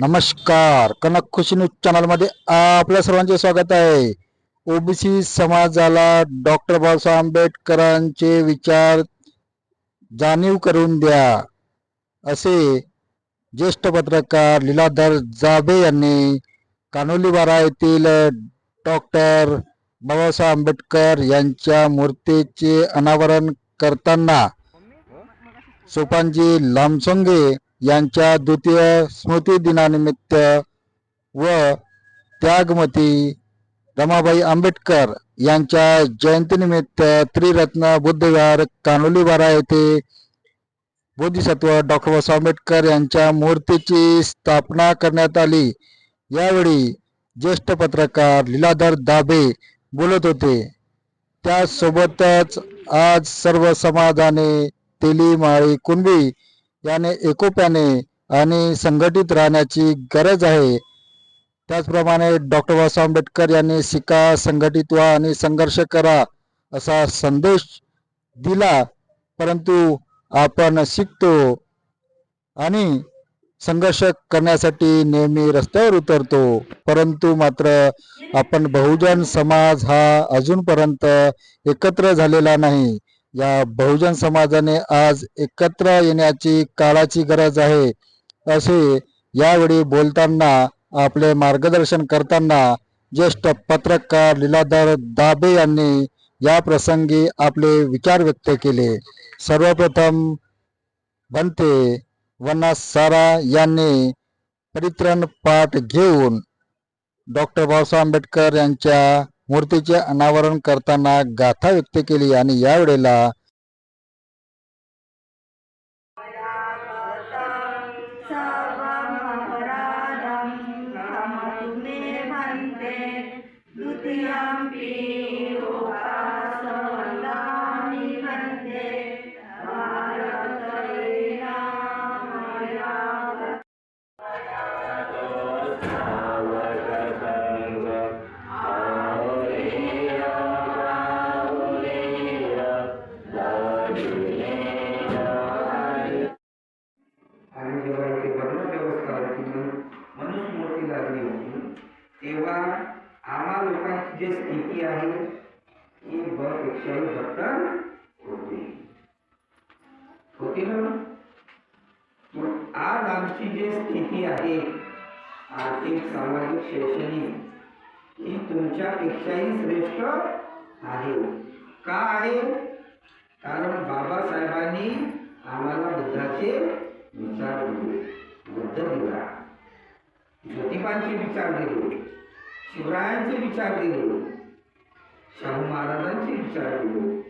नमस्कार. कनक खुशी न्यूज चॅनलमध्ये आपल्या सर्वांचे स्वागत आहे. ओबीसी समाजाला डॉक्टर बाबासाहेब आंबेडकरांचे विचार जाणीव करून द्या असे ज्येष्ठ पत्रकार लीलाधर जाबे यांनी कानोलीवारा येथील डॉक्टर बाबासाहेब आंबेडकर यांच्या मूर्तीचे अनावरण करताना सोपानजी लामसोंगे यांच्या द्वितीय स्मृती दिनानिमित्त व त्यागमती रमाबाई आंबेडकर यांच्या जयंतीनिमित्त त्रिरत्न बुद्धविहार कानोलीबारा येथे बोधिसत्व डॉक्टर बाबासाहेब आंबेडकर यांच्या मूर्तीची स्थापना करण्यात आली. यावेळी ज्येष्ठ पत्रकार लीलाधर दाबे बोलत होते. त्यासोबतच आज सर्व समाजाने तेली माळी कुणबी याने एकोप्याने आणि संघटित राहण्याची गरज आहे. त्याचप्रमाणे डॉक्टर बाबासाहेब आंबेडकर यांनी शिका संघटित व्हा आणि संघर्ष करा असा संदेश दिला. परंतु आपण शिकतो आणि संघर्ष करण्यासाठी नेहमी रस्त्यावर उतरतो. परंतु मात्र आपण बहुजन समाज हा अजूनपर्यंत एकत्र झालेला नाही. या बहुजन समाजाने आज एकत्र येण्याची काळाची गरज आहे. असे यावेळी बोलताना आपले मार्गदर्शन करताना ज्येष्ठ पत्रकार लीलाधर दाबे यांनी या प्रसंगी आपले विचार व्यक्त केले. सर्वप्रथम बनते वन्ना सारा यांनी परित्रण पाठ घेऊन डॉक्टर बाबासाहेब आंबेडकर यांच्या मूर्तीचे अनावरण करताना गाथा व्यक्त केली आणि यावेळेला तुमच्यापेक्षाही श्रेष्ठ आहे. का आहे? कारण बाबासाहेबांनी आम्हाला बुद्धाचे विचार दिले. बुद्ध दिला ज्योतिबांचे विचार दिले. शिवरायांचे विचार दिले. शाहू महाराजांचे विचार दिले.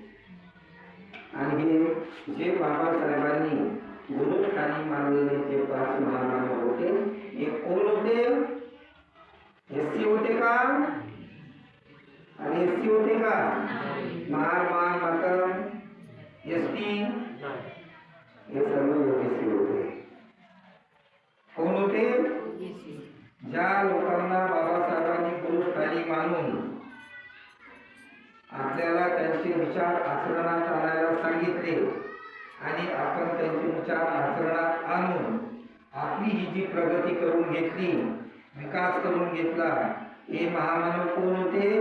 आणि हे जे बाबासाहेबांनी गुरुस्थानी मानलेले जे पाच महामानव होते हे कोण होते? एस सी होते का? आणि एस सी होते का? महार मान मातम एस टी हे सर्व ओबीसी होते. कोण होते? ज्या लोकांना बाबासाहेबांनी गुरुस्थानी मानून आपल्याला त्यांचे विचार आचरणात आणायला सांगितले आणि आपण त्यांचे विचार आचरणात आणून आपली ही जी प्रगती करून घेतली विकास करून घेतला हे महामानव कोण होते?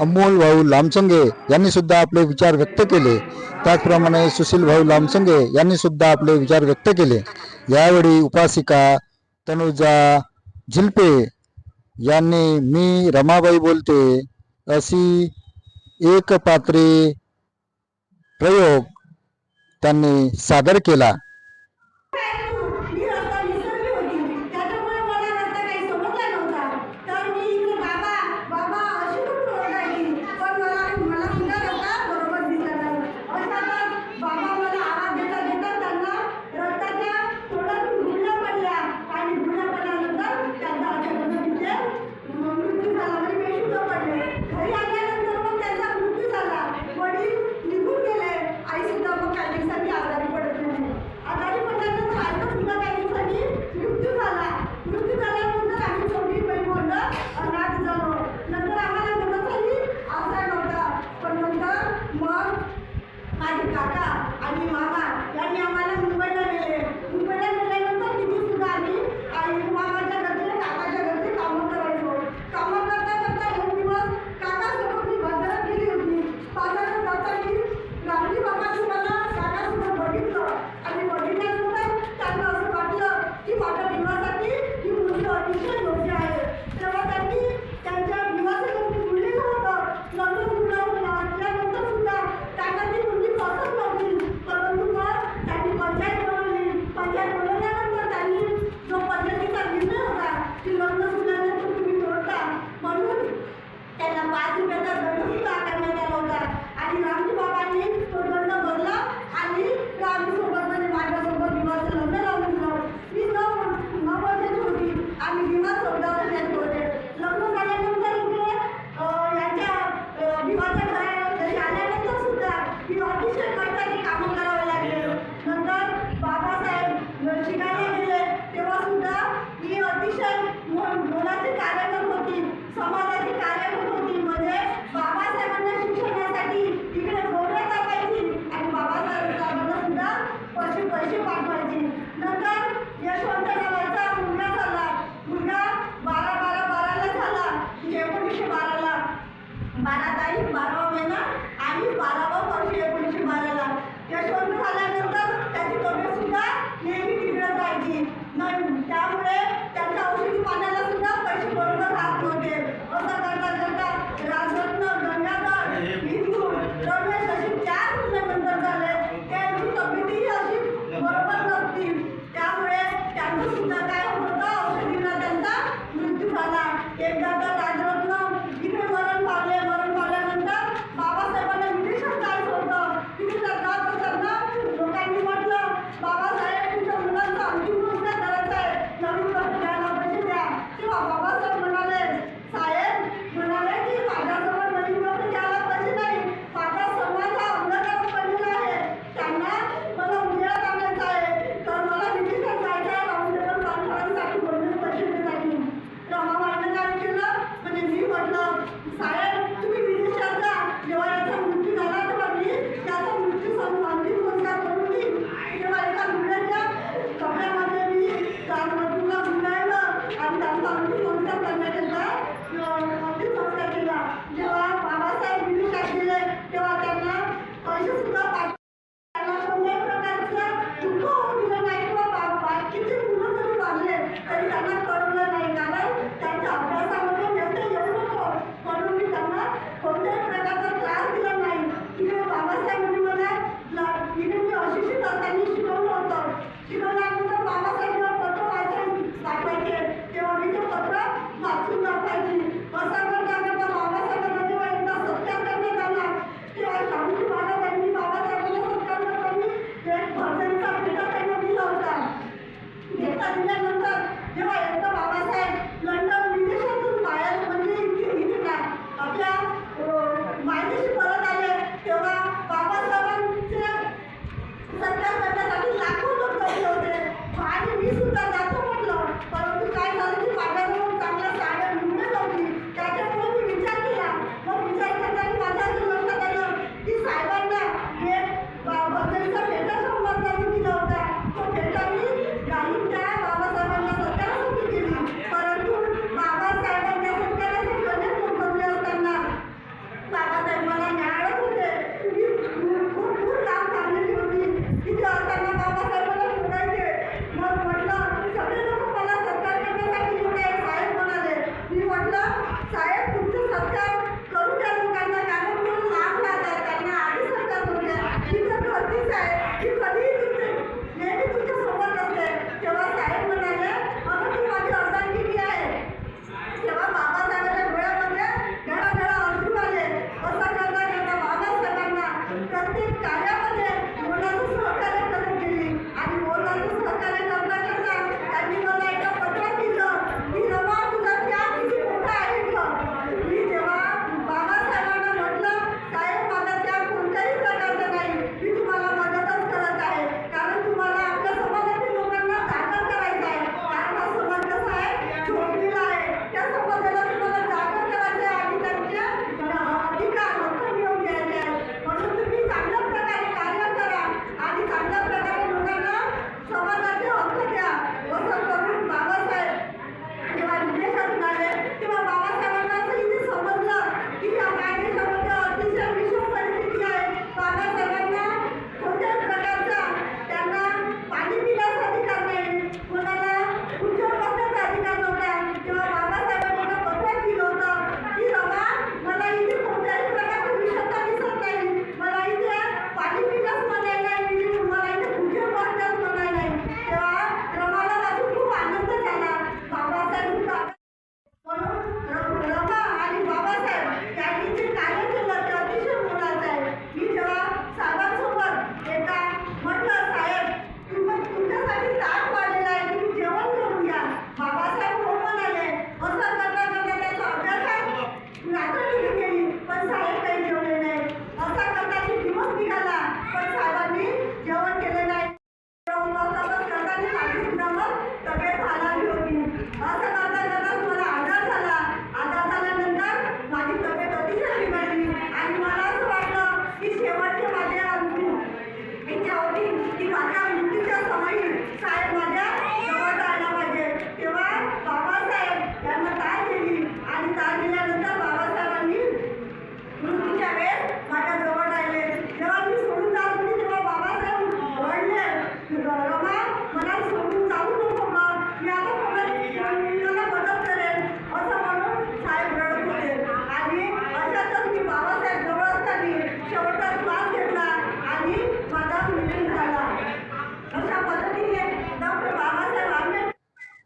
अमोल भाऊ लामसंगे यांनी सुद्धा आपले विचार व्यक्त केले. त्याचप्रमाणे सुशील भाऊ लामसंगे यांनी सुद्धा आपले विचार व्यक्त केले. यावेळी उपासिका तनुजा झिल्पे यांनी मी रमाबाई बोलते अशी एक पात्री प्रयोग त्यांनी सादर केला.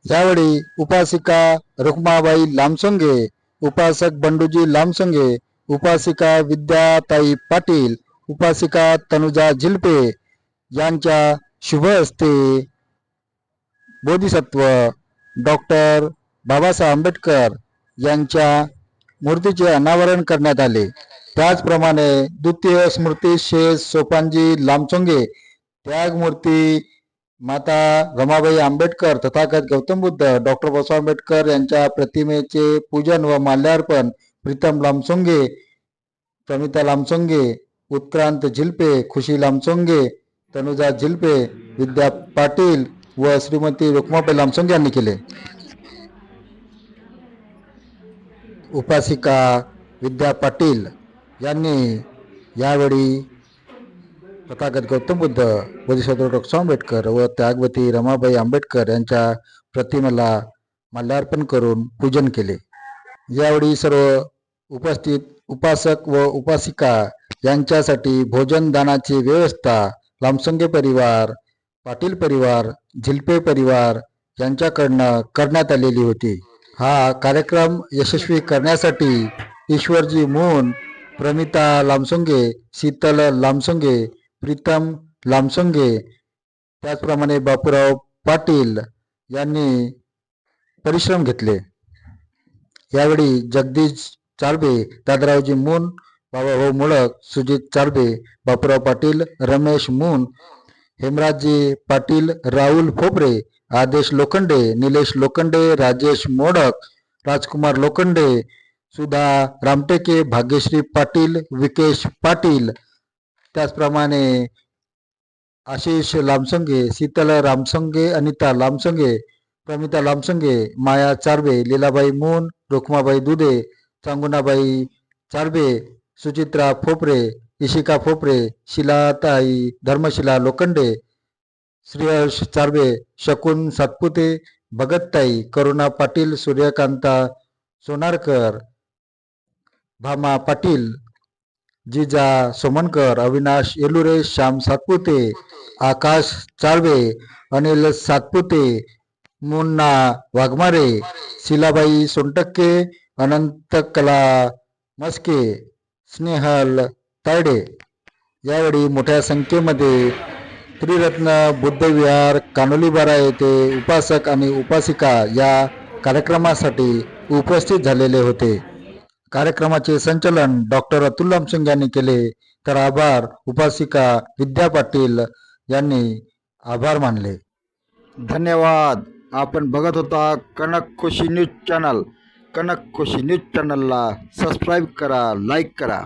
यावेळी उपासिका रुक्माबाई लामसंगे उपासक बंडूजी लामसंगे उपासिका विद्याताई पाटील उपासिका तनुजा झिलपे यांच्या शुभ हस्ते बोधिसत्व डॉक्टर बाबासाहेब आंबेडकर यांच्या मूर्तीचे अनावरण करण्यात आले. त्याचप्रमाणे द्वितीय स्मृती शेष सोपानजी लामचोंगे त्यागमूर्ती माता रमाबाई आंबेडकर तथागत गौतम बुद्ध डॉक्टर बाबासाहेब आंबेडकर यांच्या प्रतिमेचे पूजन व माल्यार्पण प्रीतम लामसोंगे प्रमिता लामसोंगे उत्क्रांत झिलपे खुशी लामसोंगे तनुजा झिलपे विद्या पाटील व श्रीमती रुक्माबाई लामसोंगे यांनी केले. उपासिका विद्या पाटील यांनी यावेळी तथागत गौतम बुद्ध बोधिसत्व डॉक्टर आंबेडकर व त्यागवती रमाबाई आंबेडकर यांच्या प्रतिमेला माल्यार्पण करून पूजन केले. यावेळी सर्व उपस्थित उपासक व उपासिका यांच्यासाठी भोजन दानाची व्यवस्था लामसंगे परिवार पाटील परिवार झिलपे परिवार यांच्याकडनं करण्यात आलेली होती. हा कार्यक्रम यशस्वी करण्यासाठी ईश्वरजी मोहन प्रमिता लामसोंगे शीतल लामसोंगे प्रीतम लामसंगे त्याचप्रमाणे बापूराव पाटील यांनी परिश्रम घेतले. यावेळी जगदीश चालबे दादरावजी मून बाबाभाऊ मुळक सुजित चालबे बापूराव पाटील रमेश मून हेमराजजी पाटील राहुल फोपरे आदेश लोखंडे निलेश लोखंडे राजेश मोडक राजकुमार लोखंडे सुधा रामटेके भाग्यश्री पाटील विकेश पाटील त्याचप्रमाणे आशिष लामसंगे शीतल रामसंगे अनिता लामसंगे प्रमिता लामसंगे माया चारबे लीलाबाई मोन रुक्माबाई दुधे चांगुणाबाई चारबे सुचित्रा फोपरे इशिका फोपरे शिलाताई धर्मशिला लोखंडे श्रेयश चारबे शकुन सातपुते भगतताई करुणा पाटील सूर्यकांता सोनारकर भामा पाटील जिजा सोमनकर अविनाश येलुरे श्याम सातपुते आकाश चाळवे अनिल सातपुते मुन्ना वाघमारे शिलाबाई सोनटक्के अनंत कला मस्के स्नेहल तायडे. यावेळी मोठ्या संख्येमध्ये त्रिरत्न बुद्धविहार कानोलीबारा येथे उपासक आणि उपासिका या कार्यक्रमासाठी उपस्थित झालेले होते. कार्यक्रमाचे संचालन डॉक्टर अतुल लामसिंग यांनी केले. तर आभार उपासिका विद्या पाटील यांनी आभार मानले. धन्यवाद. आपण बघत होता Kanak Khushi news channel. Kanak Khushi news चॅनलला सबस्क्राईब करा लाईक करा.